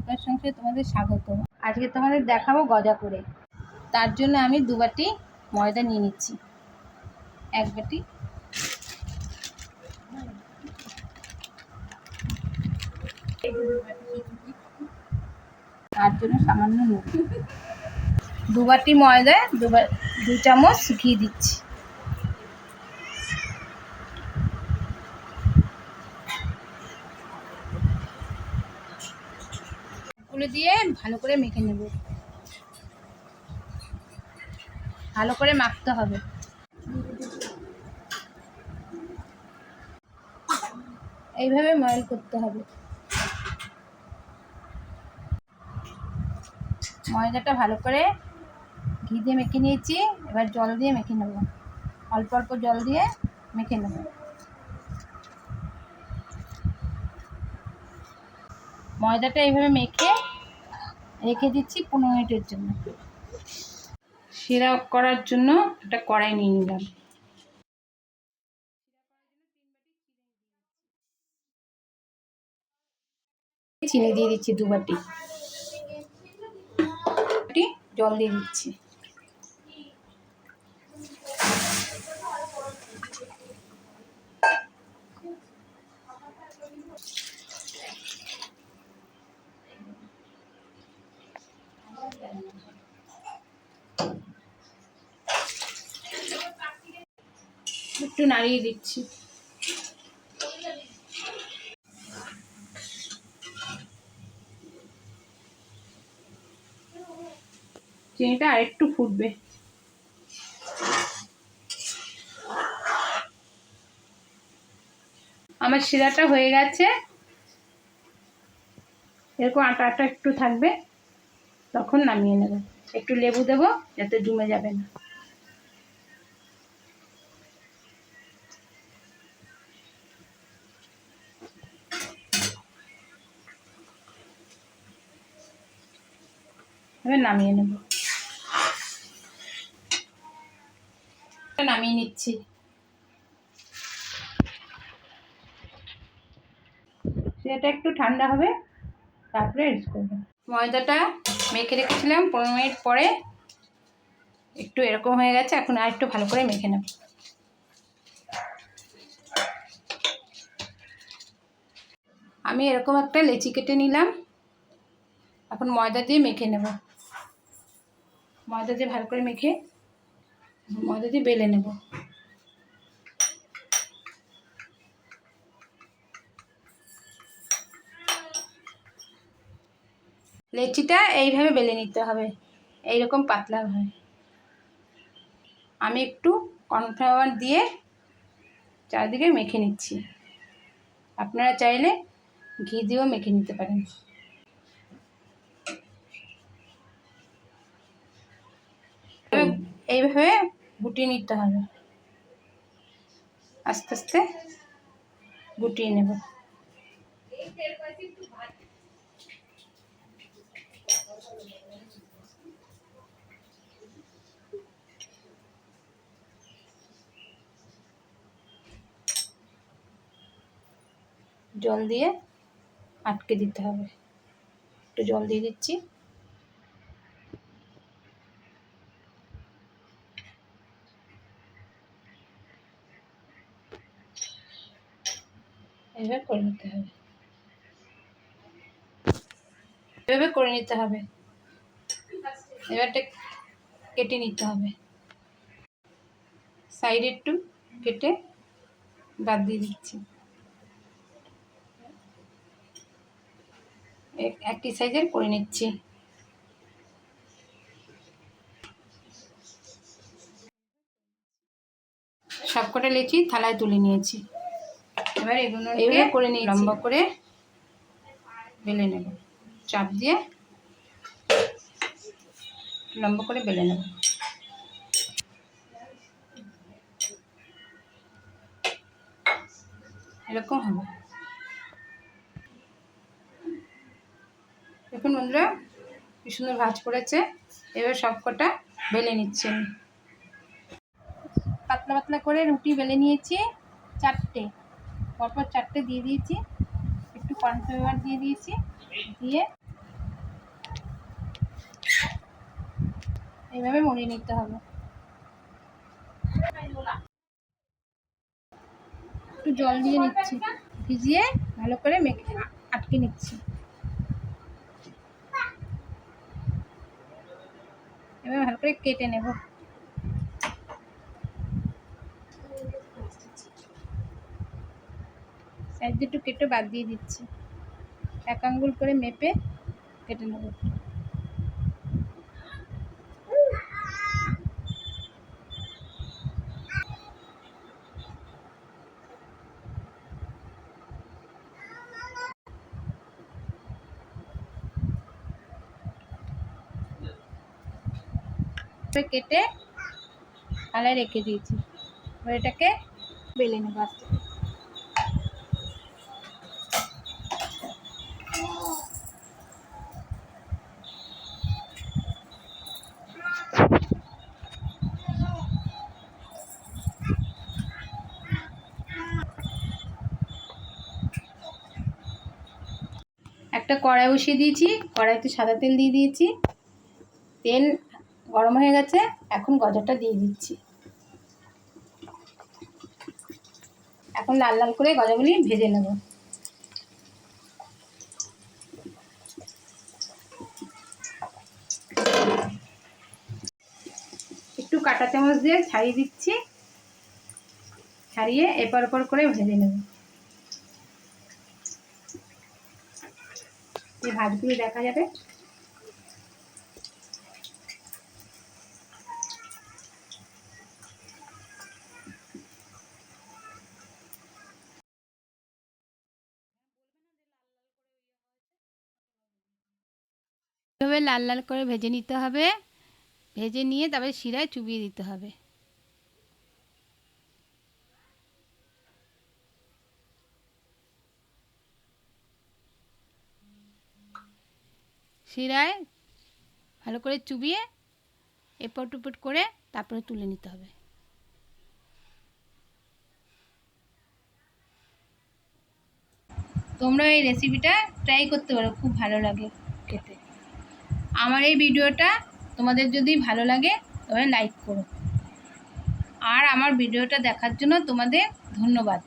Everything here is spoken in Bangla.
দীপার সংসারে তোমাদের স্বাগত। আজকে তোমাদের দেখাবো গজা করে। তার জন্য আমি দু বাটি ময়দা নিয়ে নিচ্ছি। এক বাটি। তার জন্য সামান্য নুন। দু বাটি ময়দায় দু চামচ ঘি দিচ্ছি। গুলো দিয়ে ভালো করে মেখে নেব। ভালো করে মাখতে হবে। এইভাবে ময়ল করতে হবে। ময়দাটা ভালো করে ঘি দিয়ে মেখে নিয়েছি। এবার জল দিয়ে মেখে নেব। অল্প অল্প জল দিয়ে মেখে নেব। ময়দাটা এইভাবে মেখে রেখে দিচ্ছি পনেরো মিনিটের জন্য। সিরাপ করার জন্য একটা কড়াই নিয়ে নিলাম। চিনি দিয়ে দিচ্ছি দু বাটি। বাটি জল দিয়ে দিচ্ছি। একটু নাড়িয়ে দিচ্ছি। চিনিটা আরেকটু ফুটবে। আমার শিরাটা হয়ে গেছে। এরকম আটা আটা একটু থাকবে। তখন নামিয়ে নেব। একটু লেবু দেবো, যাতে জমে যাবে না। এবার নামিয়ে নেব। নামিয়ে নিচ্ছি। সেটা একটু ঠান্ডা হবে, তারপরে ইউজ করব। ময়দাটা মেখে রেখেছিলাম, পনেরো মিনিট পরে। একটু এরকম হয়ে গেছে, এখন আর একটু ভালো করে মেখে নেব। আমি এরকম একটা লেচি কেটে নিলাম। এখন ময়দা দিয়ে মেখে নেব। ময়দা দিয়ে ভালো করে মেখে ময়দা দিয়ে বেলে নেব। লেচিটা এইভাবে বেলে নিতে হবে। এইরকম পাতলা হয়। আমি একটু কর্নফ্লাওয়ার দিয়ে চারিদিকে মেখে নিচ্ছি। আপনারা চাইলে ঘি দিয়েও মেখে নিতে পারেন। এইভাবে গুটিয়ে নিতে হবে। আস্তে আস্তে গুটিয়ে নেব। জল দিয়ে আটকে দিতে হবে। একটু জল দিয়ে দিচ্ছি। এভাবে করে নিতে হবে। এভাবে করে নিতে হবে। এবারটা কেটে নিতে হবে। সাইডে একটু কেটে বাদ দিয়ে দিচ্ছি। এক- একই সাইজের করে নিচ্ছি। সবকটা লেচি থালায় তুলে নিয়েছি। এবার এগুলো এইভাবে করে নিই লম্বা করে বেলে নেব। চাপ দিয়ে লম্বা করে বেলে নেব। এরকম হবে। দেখুন বন্ধুরা কি সুন্দর ভাজ পড়েছে। এবার সব কটা বেলে নিচ্ছি পাতলা পাতলা করে রুটি বেলে নিয়েছি চারটে। পরপর চারটে দিয়ে দিয়েছি। একটু কর্নফ্লাওয়ার দিয়ে দিয়েছি। দিয়ে এইভাবে মরিয়ে নিতে হবে। একটু জল দিয়ে নিচ্ছি। ভিজিয়ে ভালো করে মেখে আটকে নিচ্ছি। এবার ভালো করে কেটে নেব। সাইড দুটো কেটে বাদ দিয়ে দিচ্ছি। এক আঙ্গুল করে মেপে কেটে নেব। কেটে থালায় রেখে দিয়েছি। এবার এটাকে বেলে নেব আস্তে একটা কড়াই বসিয়ে দিয়েছি, কড়াইতে সাদা তেল দিয়ে দিয়েছি। তেল গরম হয়ে গেছে, এখন গজাটা দিয়ে দিচ্ছি। এখন লাল লাল করে গজাগুলি ভেজে নেব। একটু কাটা চামচ দিয়ে ছাড়িয়ে দিচ্ছি। ছাড়িয়ে এপার ওপর করে ভেজে নেব। এই ভাতগুলো দেখা যাবে। লাল লাল করে ভেজে নিতে হবে। ভেজে নিয়ে তারপরে শিরায় চুবিয়ে দিতে হবে। শিরায় ভালো করে চুবিয়ে এপট উপট করে তারপরে তুলে নিতে হবে। তোমরা এই রেসিপিটা ট্রাই করতে পারো, খুব ভালো লাগে খেতে। আমার এই ভিডিওটা তোমাদের যদি ভালো লাগে, তবে লাইক করো। আর আমার ভিডিওটা দেখার জন্য তোমাদের ধন্যবাদ।